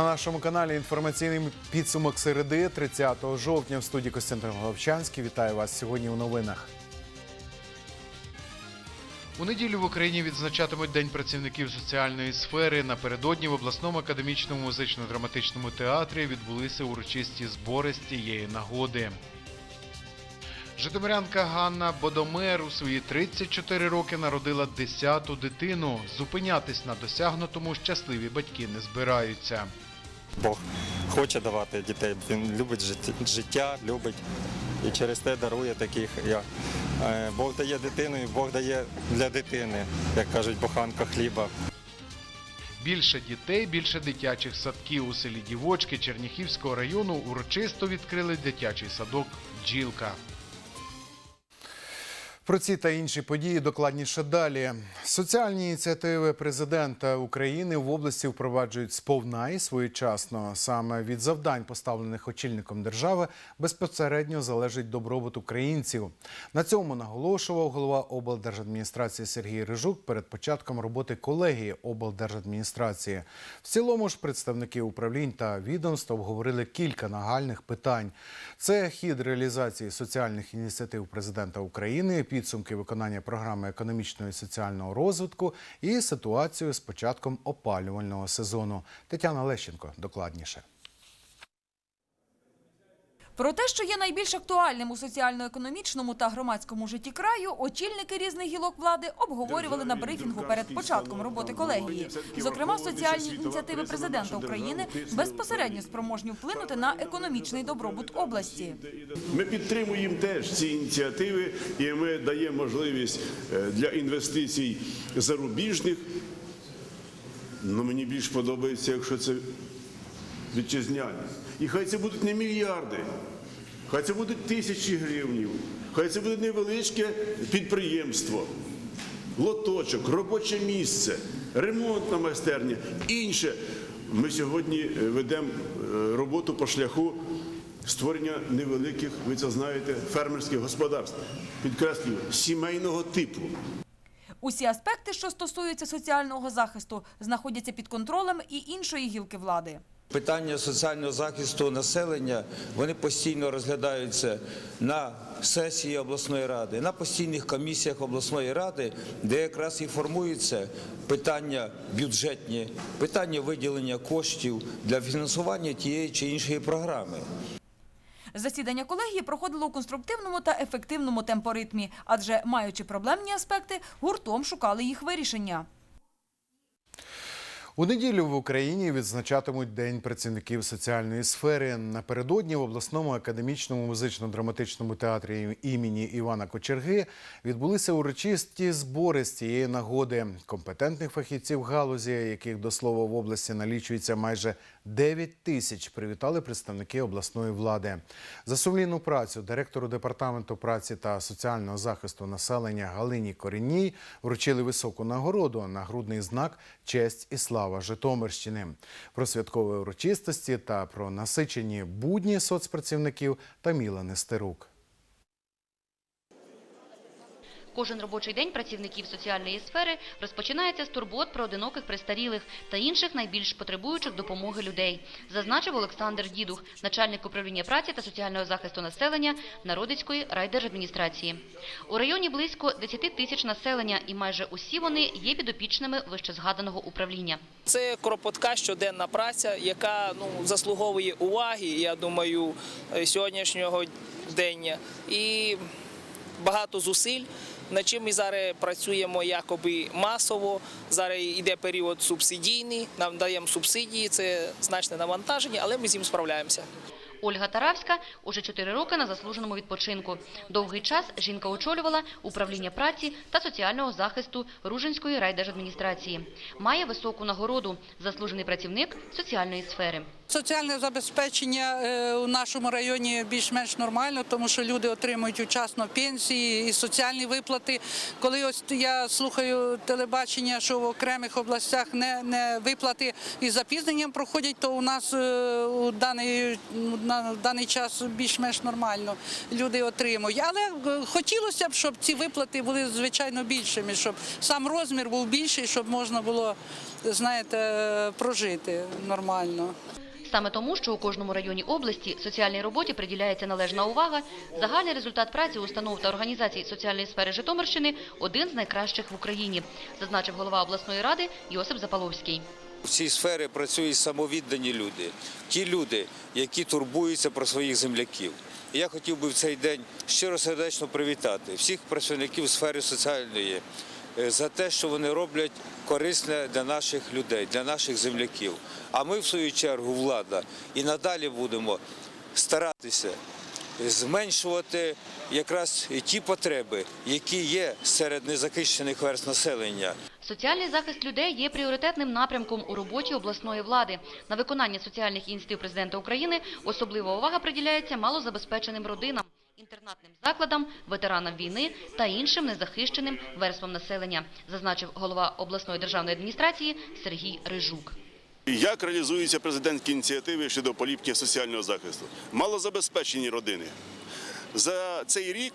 На нашому каналі інформаційний підсумок середи 30 жовтня в студії Костянтин Головчанський. Вітаю вас сьогодні у новинах. У неділю в Україні відзначатимуть День працівників соціальної сфери. Напередодні в обласному академічному музично-драматичному театрі відбулися урочисті збори з тієї нагоди. Житомирянка Ганна Бодомер у свої 34 роки народила 10-ту дитину. Зупинятись на досягнутому щасливі батьки не збираються. Бог хоче давати дітей. Він любить життя- любить і через те дарує таких. як Е, Бог дає дитину, і Бог дає для дитини, як кажуть, буханка хліба. Більше дітей, більше дитячих садків у селі Дівочки Черніхівського району урочисто відкрили дитячий садок Джілка. Про ці та інші події докладніше далі. Соціальні ініціативи президента України в області впроваджують сповна і своєчасно. Саме від завдань, поставлених очільником держави, безпосередньо залежить добробут українців. На цьому наголошував голова облдержадміністрації Сергій Рижук перед початком роботи колегії облдержадміністрації. В цілому ж представники управлінь та відомств обговорили кілька нагальних питань. Це хід реалізації соціальних ініціатив президента України, підсумки виконання програми економічного і соціального розвитку і ситуацію з початком опалювального сезону. Тетяна Лещенко докладніше. Про те, що є найбільш актуальним у соціально-економічному та громадському житті краю, очільники різних гілок влади обговорювали на брифінгу перед початком роботи колегії. Зокрема, соціальні ініціативи президента України безпосередньо спроможні вплинути на економічний добробут області. Ми підтримуємо теж ці ініціативи, і ми даємо можливість е, для інвестицій зарубіжних. Ну, мені більш подобається, якщо це вітчизняні. І хай це будуть не мільярди, хай це будуть тисячі гривнів, хай це буде невеличке підприємство, лоточок, робоче місце, ремонтна майстерня, інше. Ми сьогодні е, ведемо е, роботу по шляху створення невеликих, ви це знаєте, фермерських господарств. Підкреслюю, сімейного типу. Усі аспекти, що стосуються соціального захисту, знаходяться під контролем і іншої гілки влади. Питання соціального захисту населення вони постійно розглядаються на сесії обласної ради, на постійних комісіях обласної ради, де якраз і формуються питання бюджетні, питання виділення коштів для фінансування тієї чи іншої програми. Засідання колегії проходило у конструктивному та ефективному темпоритмі, адже маючи проблемні аспекти, гуртом шукали їх вирішення. У неділю в Україні відзначатимуть День працівників соціальної сфери. Напередодні в обласному академічному музично-драматичному театрі імені Івана Кочерги відбулися урочисті збори з цієї нагоди. Компетентних фахівців галузі, яких до слова в області налічується майже 9 тисяч, привітали представники обласної влади. За сумлінну працю директору департаменту праці та соціального захисту населення Галині Корінній вручили високу нагороду нагрудний знак Честь і слава Житомирщини. Про святкові урочистості та про насичені будні соцпрацівників Таміла Нестерук. Кожен робочий день працівників соціальної сфери розпочинається з турбот про одиноких престарілих та інших найбільш потребуючих допомоги людей, зазначив Олександр Дідух, начальник управління праці та соціального захисту населення Народицької райдержадміністрації. У районі близько 10 тисяч населення, і майже усі вони є підопічними вищезгаданого управління. Це кропотка щоденна праця, яка ну заслуговує уваги. Я думаю, е, сьогоднішнього дня і багато зусиль. Над чим ми зараз працюємо якоби масово. Зараз йде період субсидійний, нам даємо субсидії, це значне навантаження, але ми з ним справляємося. Ольга Таравська уже 4 роки на заслуженому відпочинку. Довгий час жінка очолювала управління праці та соціального захисту Ружинської райдержадміністрації. Має високу нагороду – заслужений працівник соціальної сфери. Соціальне забезпечення е, у нашому районі більш-менш нормально, тому що люди отримують учасно пенсії і соціальні виплати. Коли ось я слухаю телебачення, що в окремих областях не, не виплати із запізненням проходять, то у нас е, у даний, на даний час більш-менш нормально люди отримують. Але е, хотілося б, щоб ці виплати були звичайно більшими, щоб сам розмір був більший, щоб можна було, знаєте, прожити нормально. Саме тому, що у кожному районі області соціальній роботі приділяється належна увага, загальний результат праці установ та організацій соціальної сфери Житомирщини один з найкращих в Україні, зазначив голова обласної ради Йосип Запаловський. В цій сфері працюють самовіддані люди, ті люди, які турбуються про своїх земляків. Я хотів би в цей день щиро сердечно привітати всіх працівників сфери соціальної за те, що вони роблять корисне для наших людей, для наших земляків. А ми, в свою чергу, влада, і надалі будемо старатися зменшувати якраз ті потреби, які є серед незахищених верст населення. Соціальний захист людей є пріоритетним напрямком у роботі обласної влади. На виконання соціальних ініціатив президента України особлива увага приділяється малозабезпеченим родинам, інтернатним закладам, ветеранам війни та іншим незахищеним верствам населення, зазначив голова обласної державної адміністрації Сергій Рижук. Як реалізуються президентські ініціативи щодо поліпки соціального захисту? Малозабезпечені родини. За цей рік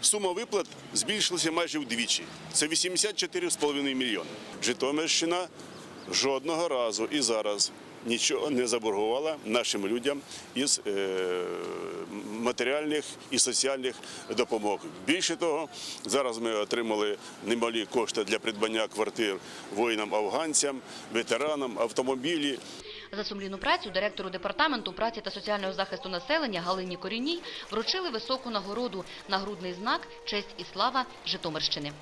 сума виплат збільшилася майже вдвічі. Це 84,5 мільйони. Житомирщина жодного разу і зараз нічого не заборгувала нашим людям із е, матеріальних і соціальних допомог. Більше того, зараз ми отримали немалі кошти для придбання квартир воїнам-афганцям, ветеранам, автомобілі. За сумлінну працю директору департаменту праці та соціального захисту населення Галині Корінній вручили високу нагороду – нагрудний знак «Честь і слава Житомирщини».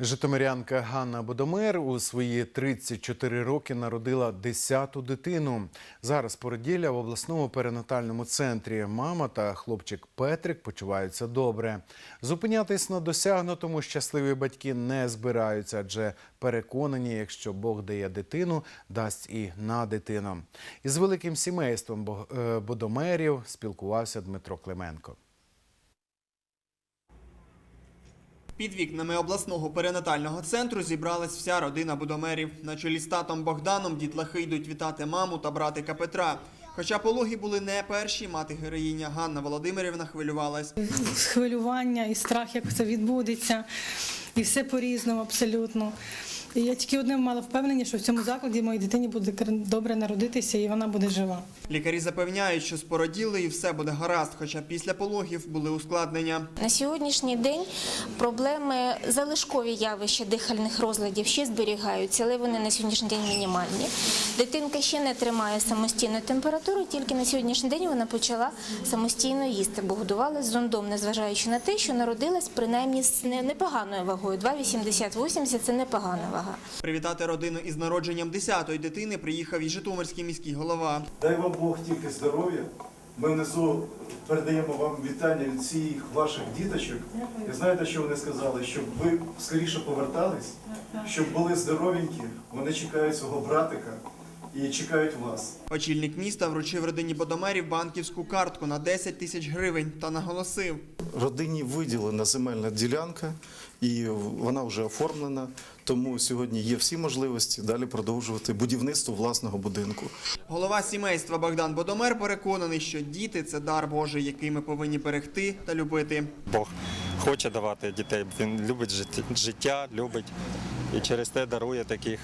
Житомирянка Ганна Бодомер у свої 34 роки народила 10-ту дитину. Зараз породілля в обласному перинатальному центрі. Мама та хлопчик Петрик почуваються добре. Зупинятись на досягнутому щасливі батьки не збираються, адже переконані, якщо Бог дає дитину, дасть і на дитину. Із великим сімейством е, Бодомерів спілкувався Дмитро Клименко. Під вікнами обласного перинатального центру зібралась вся родина будомерів. На чолі з татом Богданом дітлахи йдуть вітати маму та братика Петра. Хоча пологи були не перші, мати героїня Ганна Володимирівна хвилювалась. хвилювання і страх, як це відбудеться, і все по-різному абсолютно. І я тільки одне мала впевнення, що в цьому закладі моїй дитині буде добре народитися і вона буде жива. Лікарі запевняють, що спороділи і все буде гаразд, хоча після пологів були ускладнення. На сьогоднішній день проблеми залишкові явища дихальних розладів ще зберігаються, але вони на сьогоднішній день мінімальні. Дитинка ще не тримає самостійну температуру, тільки на сьогоднішній день вона почала самостійно їсти, бо годувалась зондом, незважаючи на те, що народилась принаймні з не- непоганою вагою. 2,80-80 – це непогана вага. Привітати родину із народженням 10-ї дитини приїхав і Житомирський міський голова. Дай вам Бог тільки здоров'я. Ми внизу передаємо вам вітання від всіх ваших діточок. І знаєте, що вони сказали? Щоб ви скоріше повертались, щоб були здоровенькі. Вони чекають свого братика і чекають вас. Очільник міста вручив родині Бодомерів банківську картку на 10 тисяч гривень та наголосив. Родині виділена земельна ділянка, і вона вже оформлена. Тому сьогодні є всі можливості далі продовжувати будівництво власного будинку. Голова сімейства Богдан Бодомер переконаний, що діти це дар Божий, який ми повинні берегти та любити. Бог хоче давати дітей, він любить життя, любить і через те дарує таких.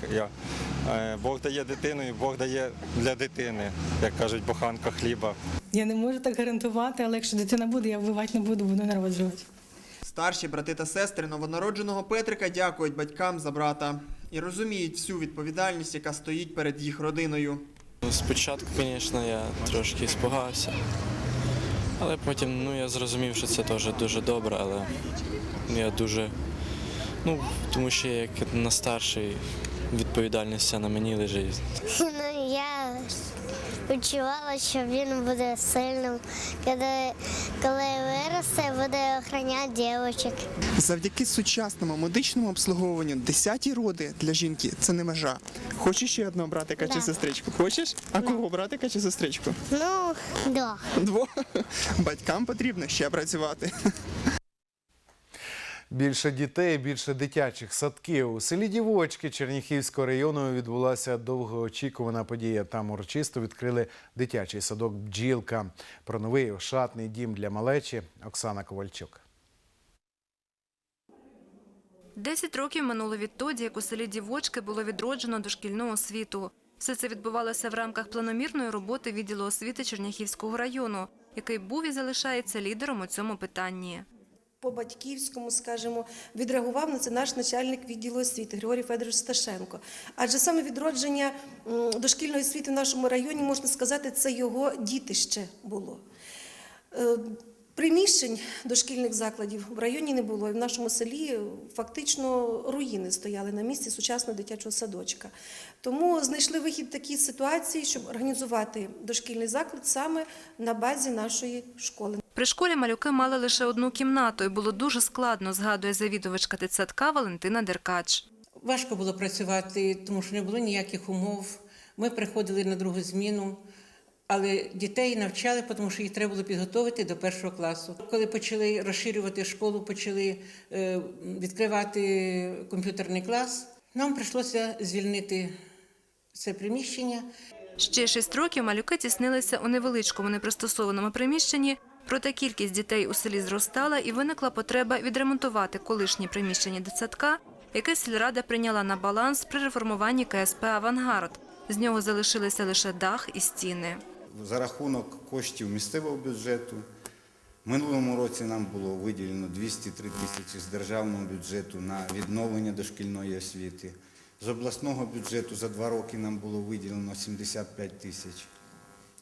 Е, Бог дає дитину і Бог дає для дитини, як кажуть, буханка хліба. Я не можу так гарантувати, але якщо дитина буде, я вбивати не буду, буду народжувати. Старші брати та сестри новонародженого Петрика дякують батькам за брата і розуміють всю відповідальність, яка стоїть перед їх родиною. Спочатку, звісно, я трошки спугався, але потім ну, я зрозумів, що це теж дуже добре, але я дуже. Ну, тому що я як на старший відповідальність на мені лежить. Ну, я відчувала, що він буде сильним, коли, коли виросте, буде охороняти дівчинок. Завдяки сучасному медичному обслуговуванню 10 роди для жінки це не межа. Хочеш ще одного братика чи сестричку? Хочеш? А кого братика чи сестричку? Ну, да. Двох. Батькам потрібно ще працювати. Більше дітей, більше дитячих садків. У селі Дівочки Черніхівського району відбулася довгоочікувана подія. Там урочисто відкрили дитячий садок Бджілка. Про новий ошатний дім для малечі Оксана Ковальчук. Десять років минуло відтоді, як у селі Дівочки було відроджено дошкільну освіту. Все це відбувалося в рамках планомірної роботи відділу освіти Черняхівського району, який був і залишається лідером у цьому питанні. По батьківському, скажімо, відреагував на це наш начальник відділу освіти Григорій Федорович Сташенко. Адже саме відродження дошкільної освіти в нашому районі, можна сказати, це його дітище було. Приміщень дошкільних закладів в районі не було, і в нашому селі фактично руїни стояли на місці сучасного дитячого садочка. Тому знайшли вихід в такій ситуації, щоб організувати дошкільний заклад саме на базі нашої школи. При школі малюки мали лише одну кімнату, і було дуже складно, згадує завідувачка дитсадка Валентина Деркач. Важко було працювати, тому що не було ніяких умов. Ми приходили на другу зміну, але дітей навчали, тому що їх треба було підготувати до першого класу. Коли почали розширювати школу, почали е, відкривати комп'ютерний клас, нам прийшлося звільнити це приміщення. Ще шість років малюки тіснилися у невеличкому непристосованому приміщенні, проте кількість дітей у селі зростала і виникла потреба відремонтувати колишнє приміщення дитсадка, яке сільрада прийняла на баланс при реформуванні КСП «Авангард». З нього залишилися лише дах і стіни. За рахунок коштів місцевого бюджету минулому році нам було виділено 203 тисячі з державного бюджету на відновлення дошкільної освіти. З обласного бюджету за два роки нам було виділено 75 тисяч.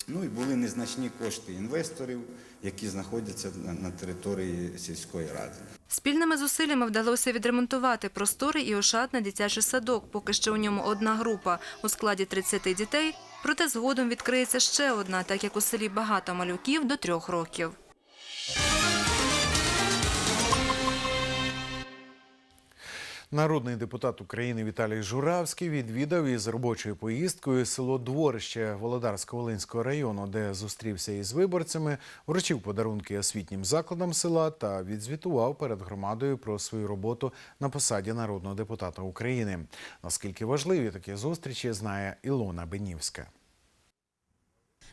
Ну і були незначні кошти інвесторів, які знаходяться на- території сільської ради. Спільними зусиллями вдалося відремонтувати просторий і ошатний дитячий садок. Поки що у ньому одна група у складі 30 дітей. Проте згодом відкриється ще одна, так як у селі багато малюків до трьох років. Народний депутат України Віталій Журавський відвідав із робочою поїздкою село Дворище Володарсько-Волинського району, де зустрівся із виборцями, вручив подарунки освітнім закладам села та відзвітував перед громадою про свою роботу на посаді народного депутата України. Наскільки важливі такі зустрічі, знає Ілона Бенівська.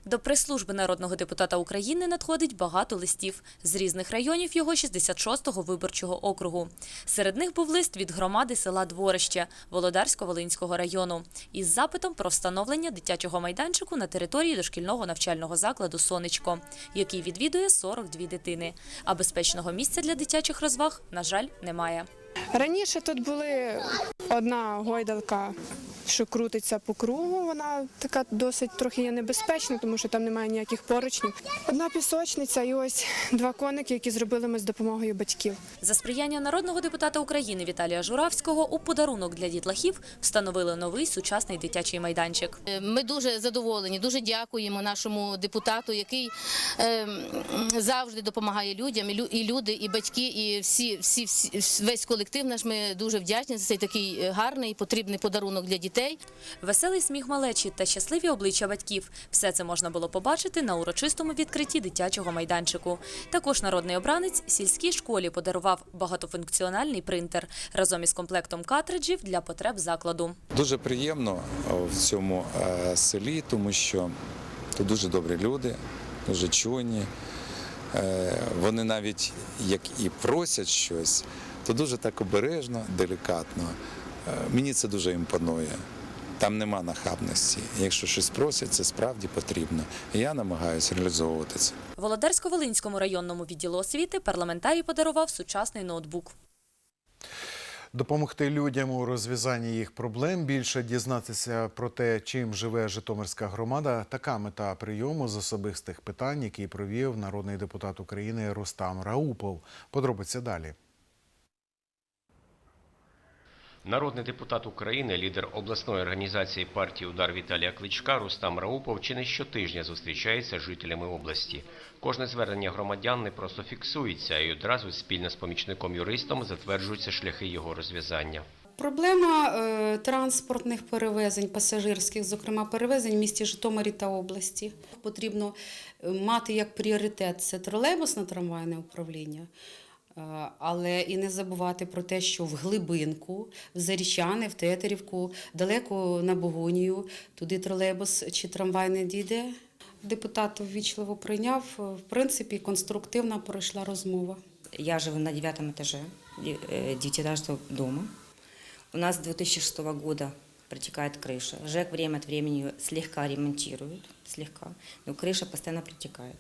До прес-служби народного депутата України надходить багато листів з різних районів його 66-го виборчого округу. Серед них був лист від громади села Дворище Володарсько-Волинського району із запитом про встановлення дитячого майданчику на території дошкільного навчального закладу Сонечко, який відвідує 42 дитини. А безпечного місця для дитячих розваг, на жаль, немає. Раніше тут були одна гойдалка, що крутиться по кругу. Вона така досить трохи є небезпечна, тому що там немає ніяких поручнів. Одна пісочниця і ось два коники, які зробили ми з допомогою батьків. За сприяння народного депутата України Віталія Журавського у подарунок для дітлахів встановили новий сучасний дитячий майданчик. Ми дуже задоволені, дуже дякуємо нашому депутату, який е, завжди допомагає людям, і і люди, і батьки, і всі, всі, всі весь колектив наш. Ми дуже вдячні за цей такий е, гарний, потрібний подарунок для дітей. Веселий сміх малечі та щасливі обличчя батьків – все це можна було побачити на урочистому відкритті дитячого майданчику. Також народний обранець сільській школі подарував багатофункціональний принтер разом із комплектом картриджів для потреб закладу. Дуже приємно в цьому е, селі, тому що тут дуже добрі люди, дуже чуйні. Е, Вони навіть як і просять щось, то дуже так обережно, делікатно. Е, Мені це дуже імпонує. Там нема нахабності. Якщо щось просять, це справді потрібно. І я намагаюся реалізовувати це. Володарсько-Волинському районному відділу освіти парламентарій подарував сучасний ноутбук. Допомогти людям у розв'язанні їх проблем, більше дізнатися про те, чим живе Житомирська громада. Така мета прийому з особистих питань, який провів народний депутат України Рустам Раупов. Подробиці далі. Народний депутат України, лідер обласної організації партії Удар Віталія Кличка Рустам Раупов чи не щотижня зустрічається з жителями області. Кожне звернення громадян не просто фіксується і одразу спільно з помічником юристом затверджуються шляхи його розв'язання. Проблема е, транспортних перевезень, пасажирських, зокрема перевезень в місті Житомирі та області. Потрібно е, мати як пріоритет це тролейбусне трамвайне управління. Е, Але і не забувати про те, що в глибинку, в Зарічани, в Тетерівку, далеко на Богонію, туди тролейбус чи трамвай не дійде. Депутат ввічливо прийняв. В принципі, конструктивна пройшла розмова. Я живу на девятом этаже де- э, девятиэтажного дома. У нас с 2006 года протекает крыша. ЖЭК время от времени ее слегка ремонтирует, слегка, но крыша постоянно протекает.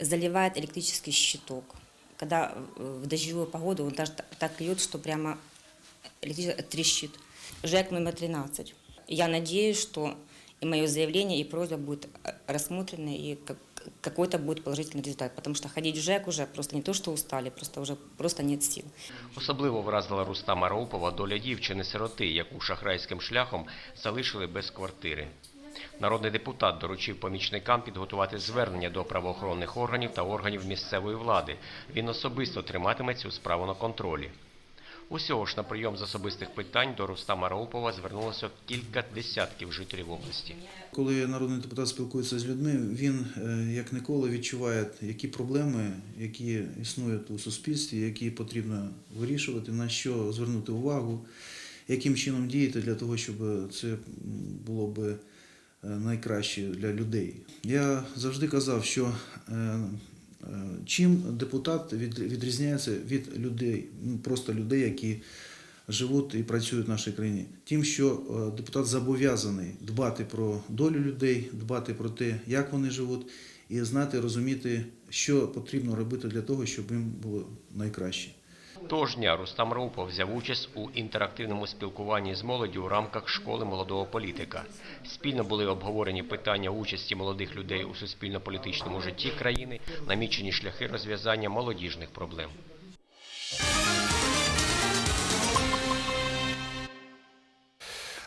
Заливает электрический щиток. Когда э, в дождевую погоду он даже та- так льет, что прямо электричество трещит. ЖЭК номер 13. Я надеюсь, что и мое заявление, и просьба будет э, рассмотрены, и как- какой-то будет положительный результат. Потому что ходить в ЖЭК уже просто не то, что устали, просто уже просто нет сил. Особливо вразила Рустама Раупова доля дівчини-сироти, яку шахрайським шляхом залишили без квартири. Народний депутат доручив помічникам підготувати звернення до правоохоронних органів та органів місцевої влади. Він особисто триматиме цю справу на контролі. Усього ж на прийом з особистих питань до Рустама Раупова звернулося кілька десятків жителів області. Коли народний депутат спілкується з людьми, він е, як ніколи відчуває, які проблеми, які існують у суспільстві, які потрібно вирішувати, на що звернути увагу, яким чином діяти для того, щоб це було б е, найкраще для людей. Я завжди казав, що е, е, чим депутат від- відрізняється від людей, ну, просто людей, які живуть і працюють в нашій країні. Тим, що депутат зобов'язаний дбати про долю людей, дбати про те, як вони живуть, і знати, розуміти, що потрібно робити для того, щоб їм було найкраще. Того дня Рустам Раупов взяв участь у інтерактивному спілкуванні з молоддю у рамках школи молодого політика. Спільно були обговорені питання участі молодих людей у суспільно-політичному житті країни, намічені шляхи розв'язання молодіжних проблем.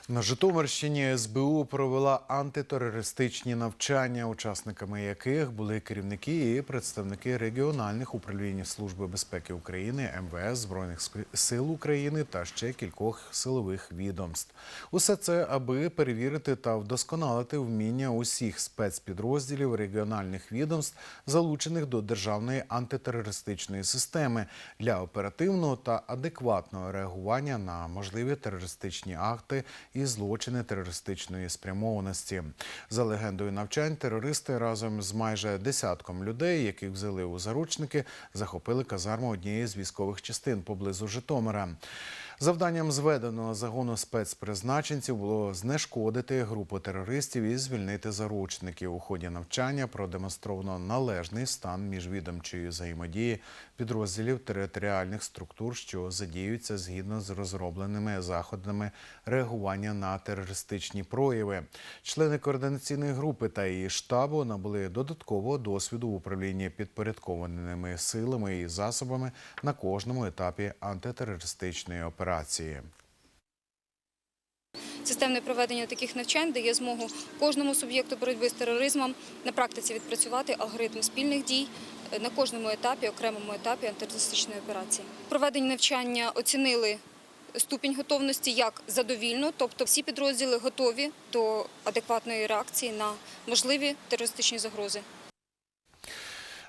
На Житомирщині СБУ провела антитерористичні навчання, учасниками яких були керівники і представники регіональних управлінь Служби безпеки України, МВС, Збройних сил України та ще кількох силових відомств. Усе це аби перевірити та вдосконалити вміння усіх спецпідрозділів регіональних відомств, залучених до державної антитерористичної системи для оперативного та адекватного реагування на можливі терористичні акти і злочини терористичної спрямованості. За легендою навчань, терористи разом з майже десятком людей, яких взяли у заручники, захопили казарму однієї з військових частин поблизу Житомира. Завданням зведеного загону спецпризначенців було знешкодити групу терористів і звільнити заручників. У ході навчання продемонстровано належний стан міжвідомчої взаємодії підрозділів територіальних структур, що задіюються згідно з розробленими заходами реагування на терористичні прояви. Члени координаційної групи та її штабу набули додаткового досвіду в управлінні підпорядкованими силами і засобами на кожному етапі антитерористичної операції. Системне проведення таких навчань дає змогу кожному суб'єкту боротьби з тероризмом на практиці відпрацювати алгоритм спільних дій е, на кожному етапі, окремому етапі антитерористичної операції. Проведені навчання оцінили ступінь готовності як задовільно, тобто всі підрозділи готові до адекватної реакції на можливі терористичні загрози.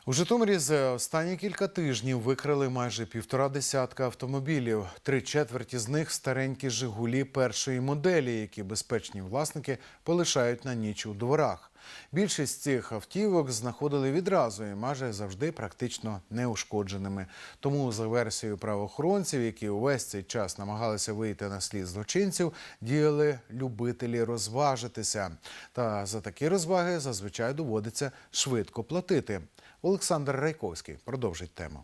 У Житомирі за останні кілька тижнів викрили майже півтора десятка автомобілів. Три четверті з них старенькі Жигулі першої моделі, які безпечні власники полишають на ніч у дворах. Більшість цих автівок знаходили відразу і майже завжди практично неушкодженими. Тому, за версією правоохоронців, які увесь цей час намагалися вийти на слід злочинців, діяли любителі розважитися. Та за такі розваги зазвичай доводиться швидко платити. Олександр Райковський продовжить тему.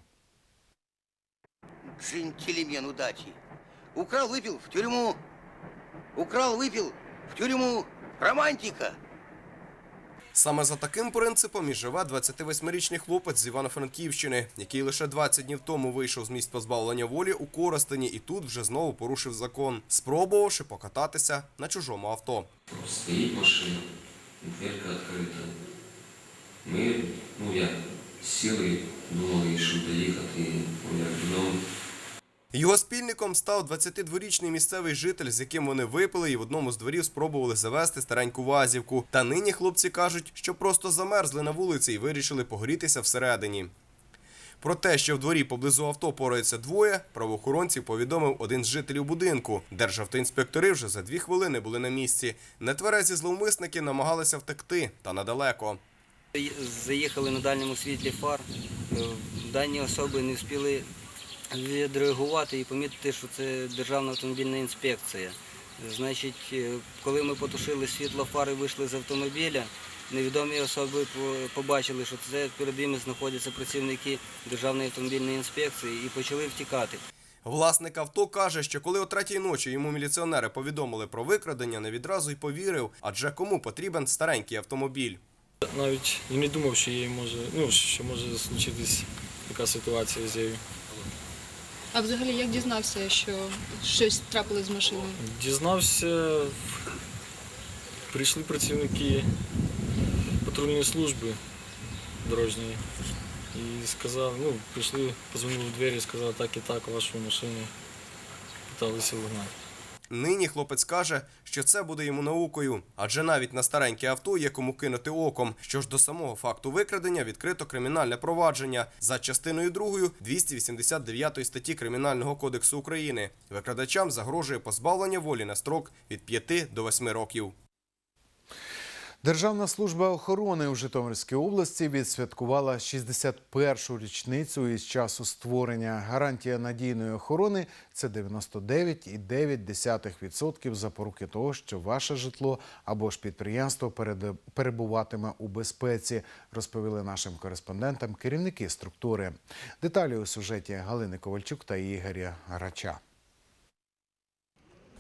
Джентльмен удачи. Украл, выпил в тюрьму. Украл, выпил в тюрьму. Романтика. Саме за таким принципом і живе 28-річний хлопець з Івано-Франківщини, який лише 20 днів тому вийшов з місць позбавлення волі у Коростені і тут вже знову порушив закон, спробувавши покататися на чужому авто. Стоїть машина, дверка відкрита. Ми, ну як, сіли, думали, що доїхати, ну як додому. Його спільником став 22-річний місцевий житель, з яким вони випили і в одному з дворів спробували завести стареньку вазівку. Та нині хлопці кажуть, що просто замерзли на вулиці і вирішили погрітися всередині. Про те, що в дворі поблизу авто пораються двоє, правоохоронців повідомив один з жителів будинку. Державтоінспектори вже за дві хвилини були на місці. Нетверезі зловмисники намагалися втекти, та недалеко. Заїхали на дальньому світлі фар. Е, Дані особи не встигли відреагувати і помітити, що це Державна автомобільна інспекція. Значить, е, коли ми потушили світло фар і вийшли з автомобіля, невідомі особи побачили, що це перед ними знаходяться працівники Державної автомобільної інспекції і почали втікати. Власник авто каже, що коли о третій ночі йому міліціонери повідомили про викрадення, не відразу й повірив, адже кому потрібен старенький автомобіль. Навіть і не думав, що їй може, ну, що може случитись така ситуація з нею. А взагалі як дізнався, що щось трапилось з машиною? Дізнався, прийшли працівники патрульної служби дорожньої і сказав, ну, прийшли, позвонили в двері, сказали так і так, вашу машину питалися вигнати. Нині хлопець каже, що це буде йому наукою, адже навіть на стареньке авто є кому кинути оком. Що ж до самого факту викрадення відкрито кримінальне провадження за частиною 2 289 статті Кримінального кодексу України. Викрадачам загрожує позбавлення волі на строк від 5 до 8 років. Державна служба охорони у Житомирській області відсвяткувала 61-шу річницю із часу створення. Гарантія надійної охорони це 99,9% запоруки того, що ваше житло або ж підприємство перебуватиме у безпеці, розповіли нашим кореспондентам керівники структури. Деталі у сюжеті Галини Ковальчук та Ігоря Грача.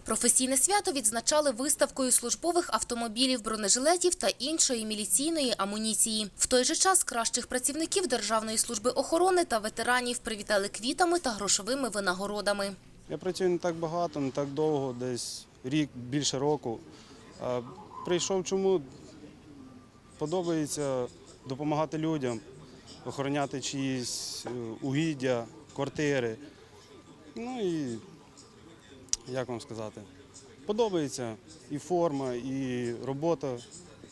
Професійне свято відзначали виставкою службових автомобілів, бронежилетів та іншої міліційної амуніції. В той же час кращих працівників Державної служби охорони та ветеранів привітали квітами та грошовими винагородами. Я працюю не так багато, не так довго, десь рік, більше року. Прийшов чому подобається допомагати людям, охороняти чиїсь е, угіддя, квартири. Ну і як вам сказати, подобається і форма, і робота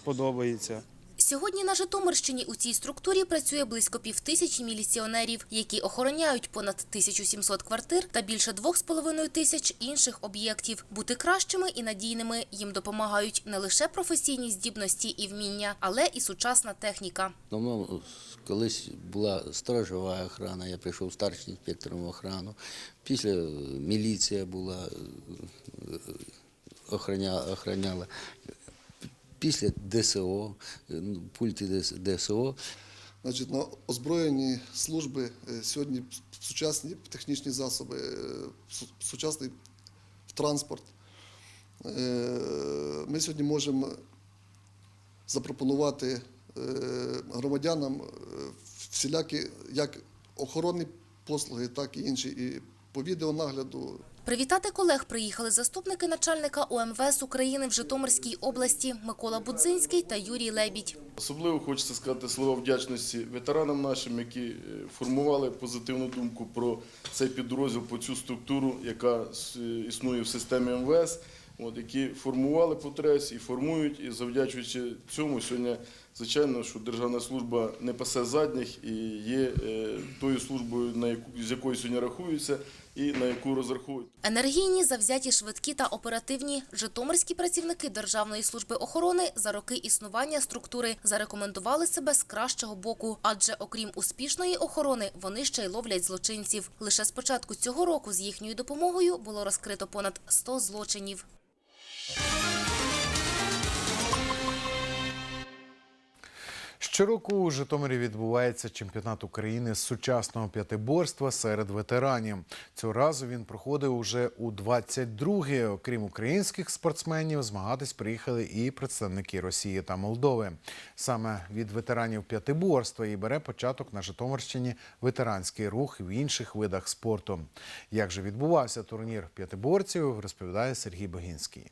подобається. Сьогодні на Житомирщині у цій структурі працює близько півтисячі міліціонерів, які охороняють понад 1700 квартир та більше 2,5 тисяч інших об'єктів. Бути кращими і надійними їм допомагають не лише професійні здібності і вміння, але і сучасна техніка. Давно колись була сторожова охрана, я прийшов старшим інспектором в охрану. Після міліція була, е, охороня, охороняла. Після ДСО, ну, пульти ДСО. Значить, на озброєні служби е, сьогодні сучасні технічні засоби, е, сучасний транспорт. Ми сьогодні можемо запропонувати громадянам всілякі як охоронні послуги, так і інші. По відеонагляду Привітати колег приїхали заступники начальника ОМВС України в Житомирській області Микола Будзинський та Юрій Лебідь. Особливо хочеться сказати слова вдячності ветеранам нашим, які е, формували позитивну думку про цей підрозділ, про цю структуру, яка існує в системі МВС, от, які формували потреб і формують. І завдячуючи цьому, сьогодні, звичайно, що державна служба не пасе задніх і є е, тою службою, на яку з якою сьогодні рахуються і на яку розраховують. Енергійні, завзяті, швидкі та оперативні житомирські працівники Державної служби охорони за роки існування структури зарекомендували себе з кращого боку, адже окрім успішної охорони, вони ще й ловлять злочинців. Лише з початку цього року з їхньою допомогою було розкрито понад 100 злочинів. Щороку у Житомирі відбувається чемпіонат України з сучасного п'ятиборства серед ветеранів. Цього разу він проходив уже у 22-ге. Окрім українських спортсменів, змагатись приїхали і представники Росії та Молдови. Саме від ветеранів п'ятиборства і бере початок на Житомирщині ветеранський рух в інших видах спорту. Як же відбувався турнір п'ятиборців, розповідає Сергій Богінський.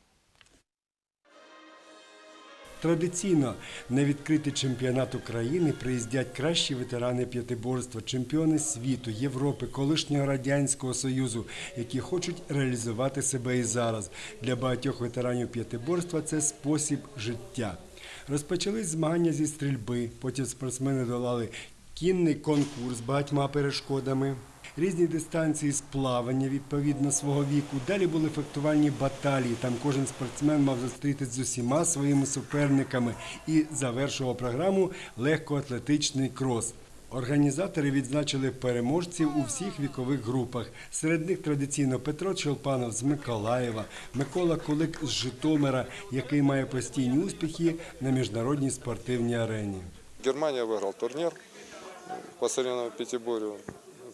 Традиційно на відкритий чемпіонат України приїздять кращі ветерани п'ятиборства, чемпіони світу, Європи, колишнього радянського союзу, які хочуть реалізувати себе і зараз. Для багатьох ветеранів п'ятиборства це спосіб життя. Розпочались змагання зі стрільби. Потім спортсмени долали кінний конкурс з багатьма перешкодами. Різні дистанції з плавання відповідно свого віку. Далі були фехтувальні баталії. Там кожен спортсмен мав зустрітися з усіма своїми суперниками і завершував програму легкоатлетичний крос. Організатори відзначили переможців у всіх вікових групах. Серед них традиційно Петро Чолпанов з Миколаєва, Микола Кулик з Житомира, який має постійні успіхи на міжнародній спортивній арені. Германия выиграл турнир по соревнованию в пятиборью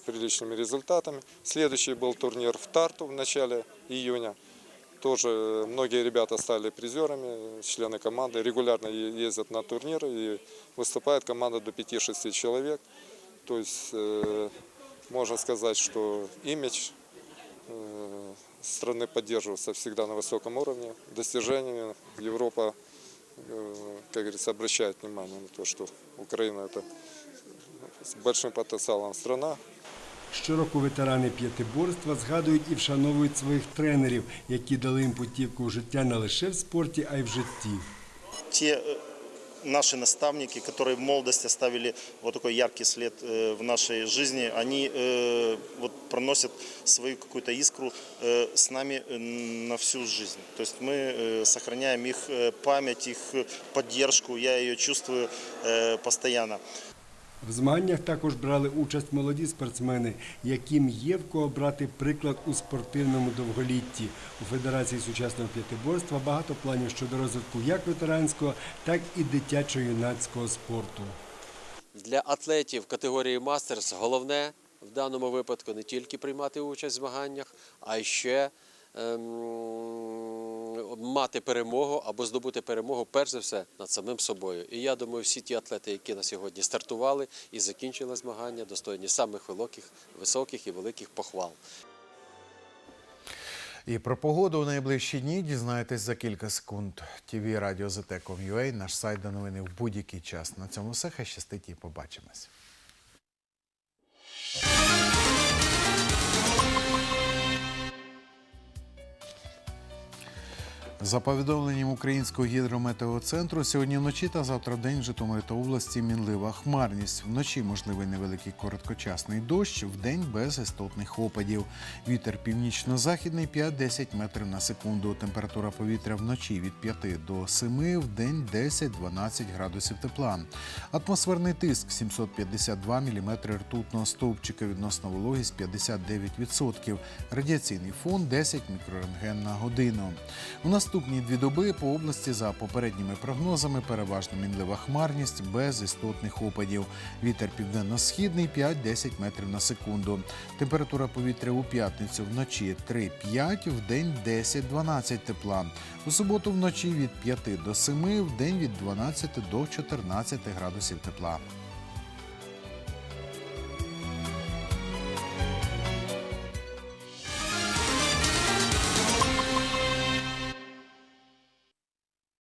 приличными результатами. Следующий был турнир в Тарту в начале июня. Тоже многие ребята стали призерами, члены команды регулярно ездят на турниры и выступает команда до 5-6 человек. То есть э, можно сказать, что имидж э, страны поддерживается всегда на высоком уровне. Достижениями Европа, э, как говорится, обращает внимание на то, что Украина это с большим потенциалом страна, Щороку ветерани п'ятиборства згадують і вшановують своїх тренерів, які дали їм путівку в життя не лише в спорті, а й в житті. те э, наши наставники, которые в молодости оставили вот такой яркий след э, в нашей жизни, они э, вот проносят свою какую-то искру э, с нами э, на всю жизнь. То есть мы э, сохраняем их э, память, их э, поддержку, я ее чувствую э, постоянно. В змаганнях також брали участь молоді спортсмени, яким є в кого брати приклад у спортивному довголітті. У Федерації сучасного п'ятиборства багато планів щодо розвитку як ветеранського, так і дитячо-юнацького спорту. Для атлетів категорії мастерс головне в даному випадку не тільки приймати участь в змаганнях, а ще ем, мати перемогу або здобути перемогу перш за все над самим собою. І я думаю, всі ті атлети, які на сьогодні стартували і закінчили змагання, достойні самих високих, високих і великих похвал. І про погоду у найближчі дні дізнаєтесь за кілька секунд. ТВ Радіо наш сайт до новини в будь-який час. На цьому все. Хай щастить і побачимось. За повідомленням Українського гідрометеоцентру, сьогодні вночі та завтра день в Житомирі та області мінлива хмарність. Вночі можливий невеликий короткочасний дощ, в день без істотних опадів. Вітер північно-західний 5-10 метрів на секунду. Температура повітря вночі від 5 до 7, в день 10-12 градусів тепла. Атмосферний тиск 752 мм ртутного стовпчика, відносна вологість 59%. Радіаційний фон 10 мікрорентген на годину. У наступні дві доби по області за попередніми прогнозами переважно мінлива хмарність без істотних опадів. Вітер південно-східний 5-10 метрів на секунду. Температура повітря у п'ятницю вночі 3-5, в день 10-12 тепла. У суботу вночі від 5 до 7, в день від 12 до 14 градусів тепла.